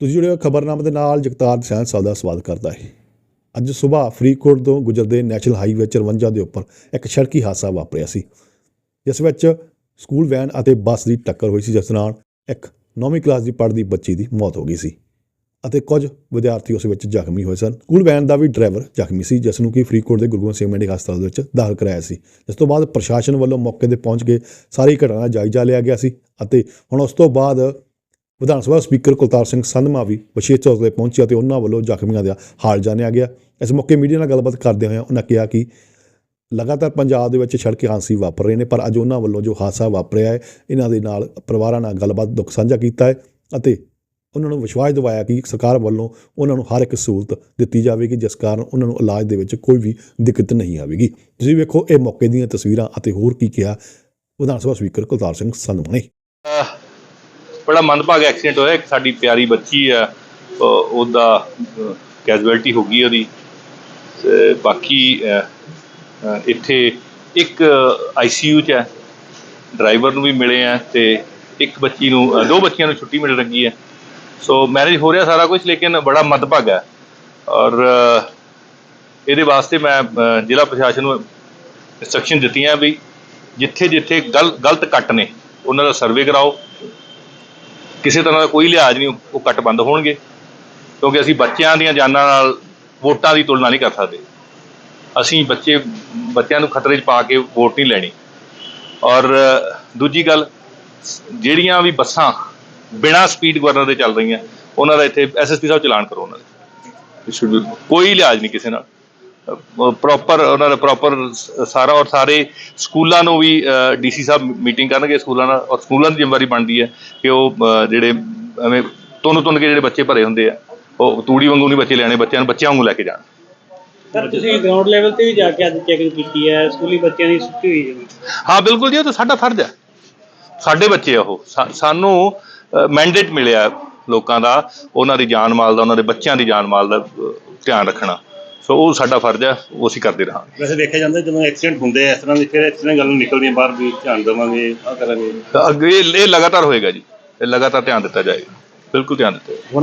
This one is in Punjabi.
ਤੁਸੀਂ ਜੁੜੇ ਹੋ ਖਬਰਨਾਮੇ ਦੇ ਨਾਲ ਜਗਤਾਰ ਸੈਨ ਸਾਹਿਬ ਦਾ ਸਵਾਗਤ ਕਰਦਾ ਹੈ। ਅੱਜ ਸਵੇਰ ਫਰੀਦਕੋਟ ਤੋਂ ਗੁਜਰਦੇ ਨੈਸ਼ਨਲ ਹਾਈਵੇ 54 ਦੇ ਉੱਪਰ ਇੱਕ ਸੜਕੀ ਹਾਦਸਾ ਵਾਪਰਿਆ ਸੀ, ਜਿਸ ਵਿੱਚ ਸਕੂਲ ਵੈਨ ਅਤੇ ਬੱਸ ਦੀ ਟੱਕਰ ਹੋਈ ਸੀ, ਜਿਸ ਨਾਲ ਇੱਕ 9ਵੀਂ ਕਲਾਸ ਦੀ ਪੜ੍ਹਦੀ ਬੱਚੀ ਦੀ ਮੌਤ ਹੋ ਗਈ ਸੀ ਅਤੇ ਕੁਝ ਵਿਦਿਆਰਥੀ ਉਸ ਵਿੱਚ ਜ਼ਖਮੀ ਹੋਏ ਸਨ। ਸਕੂਲ ਵੈਨ ਦਾ ਵੀ ਡਰਾਈਵਰ ਜ਼ਖਮੀ ਸੀ, ਜਿਸ ਨੂੰ ਕਿ ਫਰੀਦਕੋਟ ਦੇ ਗੁਰੂ ਗੋਬਿੰਦ ਸਿੰਘ ਮੈਡੀਕਲ ਹਸਪਤਾਲ ਦੇ ਵਿੱਚ ਦਾਖਲ ਕਰਾਇਆ ਸੀ। ਇਸ ਤੋਂ ਬਾਅਦ ਪ੍ਰਸ਼ਾਸਨ ਵੱਲੋਂ ਮੌਕੇ ਤੇ ਪਹੁੰਚ ਕੇ ਸਾਰੀ ਘਟਨਾ ਦਾ ਜਾਇਜ਼ਾ ਲਿਆ ਗਿਆ ਸੀ ਅਤੇ ਹੁਣ ਉਸ ਤੋਂ ਬਾਅਦ ਵਿਧਾਨ ਸਭਾ ਸਪੀਕਰ ਕੁਲਤਾਰ ਸਿੰਘ ਸੰਧਮਾ ਵੀ ਵਿਸ਼ੇਸ਼ ਤੌਰ ਤੇ ਪਹੁੰਚੇ ਅਤੇ ਉਹਨਾਂ ਵੱਲੋਂ ਜ਼ਖਮੀਆਂ ਦਾ ਹਾਲ ਜਾਣਿਆ ਗਿਆ। ਇਸ ਮੌਕੇ ਮੀਡੀਆ ਨਾਲ ਗੱਲਬਾਤ ਕਰਦੇ ਹੋਏ ਉਹਨਾਂ ਕਿਹਾ ਕਿ ਲਗਾਤਾਰ ਪੰਜਾਬ ਦੇ ਵਿੱਚ ਸੜਕ ਹਾਦਸੇ ਵਾਪਰ ਰਹੇ ਨੇ, ਪਰ ਅੱਜ ਉਹਨਾਂ ਵੱਲੋਂ ਜੋ ਹਾਦਸਾ ਵਾਪਰਿਆ ਹੈ, ਇਹਨਾਂ ਦੇ ਨਾਲ ਪਰਿਵਾਰਾਂ ਨਾਲ ਗੱਲਬਾਤ ਦੁੱਖ ਸਾਂਝਾ ਕੀਤਾ ਹੈ ਅਤੇ ਉਹਨਾਂ ਨੂੰ ਵਿਸ਼ਵਾਸ ਦਿਵਾਇਆ ਕਿ ਸਰਕਾਰ ਵੱਲੋਂ ਉਹਨਾਂ ਨੂੰ ਹਰ ਇੱਕ ਸਹੂਲਤ ਦਿੱਤੀ ਜਾਵੇਗੀ, ਜਿਸ ਕਾਰਨ ਉਹਨਾਂ ਨੂੰ ਇਲਾਜ ਦੇ ਵਿੱਚ ਕੋਈ ਵੀ ਦਿੱਕਤ ਨਹੀਂ ਆਵੇਗੀ। ਤੁਸੀਂ ਵੇਖੋ, ਇਹ ਮੌਕੇ ਦੀਆਂ ਤਸਵੀਰਾਂ ਅਤੇ ਹੋਰ ਕੀ ਕਿਹਾ ਵਿਧਾਨ ਸਭਾ ਸਪੀਕਰ ਕੁਲਤਾਰ ਸਿੰਘ ਸੰਧਮਾ ਨੇ। ਬੜਾ ਮੰਦਭਾਗ ਐਕਸੀਡੈਂਟ ਹੋਇਆ ਇੱਕ ਸਾਡੀ ਪਿਆਰੀ ਬੱਚੀ ਆ ਉਹਦਾ ਕੈਜੂਅਲਟੀ ਹੋ ਗਈ ਉਹਦੀ। ਤੇ ਬਾਕੀ ਅਹ, ਅਹ, ਇੱਥੇ ਇੱਕ ਆਈਸੀਯੂ ਚ ਹੈ ਡਰਾਈਵਰ ਨੂੰ ਵੀ ਮਿਲੇ ਆ ਤੇ ਇੱਕ ਬੱਚੀ ਨੂੰ ਦੋ ਬੱਚੀਆਂ ਨੂੰ ਛੁੱਟੀ ਮਿਲ ਰਹੀ ਹੈ। ਸੋ ਮੈਨੇਜ ਹੋ ਰਿਹਾ ਸਾਰਾ ਕੁਝ ਲੇਕਿਨ ਬੜਾ ਮਦਭਾਗ ਹੈ। ਔਰ ਇਹਦੇ ਵਾਸਤੇ ਮੈਂ ਜ਼ਿਲ੍ਹਾ ਪ੍ਰਸ਼ਾਸਨ ਨੂੰ ਇੰਸਟਰਕਸ਼ਨ ਦਿੱਤੀਆਂ ਵੀ ਜਿੱਥੇ ਜਿੱਥੇ ਗਲ ਗਲਤ ਕੱਟ ਨੇ ਉਹਨਾਂ ਦਾ ਸਰਵੇ ਕਰਾਓ। ਕਿਸੇ ਤਰ੍ਹਾਂ ਦਾ ਕੋਈ ਲਿਹਾਜ਼ ਨਹੀਂ ਉਹ ਕੱਟ ਬੰਦ ਹੋਣਗੇ। ਕਿਉਂਕਿ ਅਸੀਂ ਬੱਚਿਆਂ ਦੀਆਂ ਜਾਨਾਂ ਨਾਲ ਵੋਟਾਂ ਦੀ ਤੁਲਨਾ ਨਹੀਂ ਕਰ ਸਕਦੇ। ਅਸੀਂ ਬੱਚੇ ਬੱਚਿਆਂ ਨੂੰ ਖਤਰੇ 'ਚ ਪਾ ਕੇ ਵੋਟ ਨਹੀਂ ਲੈਣੀ। ਔਰ ਦੂਜੀ ਗੱਲ ਜਿਹੜੀਆਂ ਵੀ ਬੱਸਾਂ ਬਿਨਾਂ ਸਪੀਡ ਗਵਰਨਰ ਦੇ ਚੱਲ ਰਹੀਆਂ ਉਹਨਾਂ ਦਾ ਇੱਥੇ ਐਸਐਸਪੀ ਸਾਹਿਬ ਚਲਾਨ ਕਰੋ ਉਹਨਾਂ ਦੇ। ਕੋਈ ਲਿਹਾਜ਼ ਨਹੀਂ ਕਿਸੇ ਨਾਲ। ਪ੍ਰੋਪਰ ਉਹਨਾਂ ਦਾ ਪ੍ਰੋਪਰ ਸਾਰਾ ਔਰ ਸਾਰੇ ਸਕੂਲਾਂ ਨੂੰ ਵੀ ਡੀਸੀ ਸਾਹਿਬ ਮੀਟਿੰਗ ਕਰਨਗੇ ਸਕੂਲਾਂ ਨਾਲ ਔਰ ਸਕੂਲਾਂ ਦੀ ਜ਼ਿੰਮੇਵਾਰੀ ਬਣਦੀ ਹੈ ਕਿ ਉਹ ਜਿਹੜੇ ਐਵੇਂ ਤੁੰਨ ਤੁੰਨ ਕੇ ਜਿਹੜੇ ਬੱਚੇ ਭਰੇ ਹੁੰਦੇ ਆ ਉਹ ਤੂੜੀ ਵਾਂਗੂ ਨਹੀਂ ਬੱਚੇ ਲੈਣੇ ਬੱਚਿਆਂ ਨੂੰ ਬੱਚਿਆਂ ਵਾਂਗੂ ਲੈ ਕੇ ਜਾਣ। ਸਰ ਤੁਸੀਂ ਗਰਾਊਂਡ ਲੈਵਲ ਤੇ ਵੀ ਜਾ ਕੇ ਅੱਜ ਚੈਕਿੰਗ ਕੀਤੀ ਹੈ ਸਕੂਲੀ ਬੱਚਿਆਂ ਦੀ ਛੁੱਟੀ ਹੋਈ ਹੈ। ਹਾਂ ਬਿਲਕੁਲ ਜੀ ਉਹ ਤਾਂ ਸਾਡਾ ਫਰਜ਼ ਹੈ। ਸਾਡੇ ਬੱਚੇ ਆ ਉਹ। ਸਾਨੂੰ ਮੈਂਡੇਟ ਮਿਲਿਆ ਲੋਕਾਂ ਦਾ ਉਹਨਾਂ ਦੀ ਜਾਨ ਮਾਲ ਦਾ ਉਹਨਾਂ ਦੇ ਬੱਚਿਆਂ ਦੀ ਜਾਨ ਮਾਲ ਦਾ ਧਿਆਨ ਰੱਖਣਾ। ਸੋ ਉਹ ਸਾਡਾ ਫਰਜ਼ ਹੈ ਉਹ ਅਸੀਂ ਕਰਦੇ ਰਹਾਂਗੇ। ਵੈਸੇ ਦੇਖਿਆ ਜਾਂਦਾ ਜਦੋਂ ਐਕਸੀਡੈਂਟ ਹੁੰਦੇ ਆ ਇਸ ਤਰ੍ਹਾਂ ਦੀ ਫਿਰ ਇਸ ਤਰ੍ਹਾਂ ਗੱਲ ਨਿਕਲਦੀਆਂ ਬਾਹਰ ਵੀ ਧਿਆਨ ਦੇਵਾਂਗੇ ਆ ਕਰਾਂਗੇ। ਤਾਂ ਅੱਗੇ ਇਹ ਇਹ ਲਗਾਤਾਰ ਹੋਏਗਾ ਜੀ। ਇਹ ਲਗਾਤਾਰ ਧਿਆਨ ਦਿੱਤਾ ਜਾਏਗਾ। ਬਿਲਕੁਲ ਧਿਆਨ ਦਿੱਤਾ ਜਾਏਗਾ।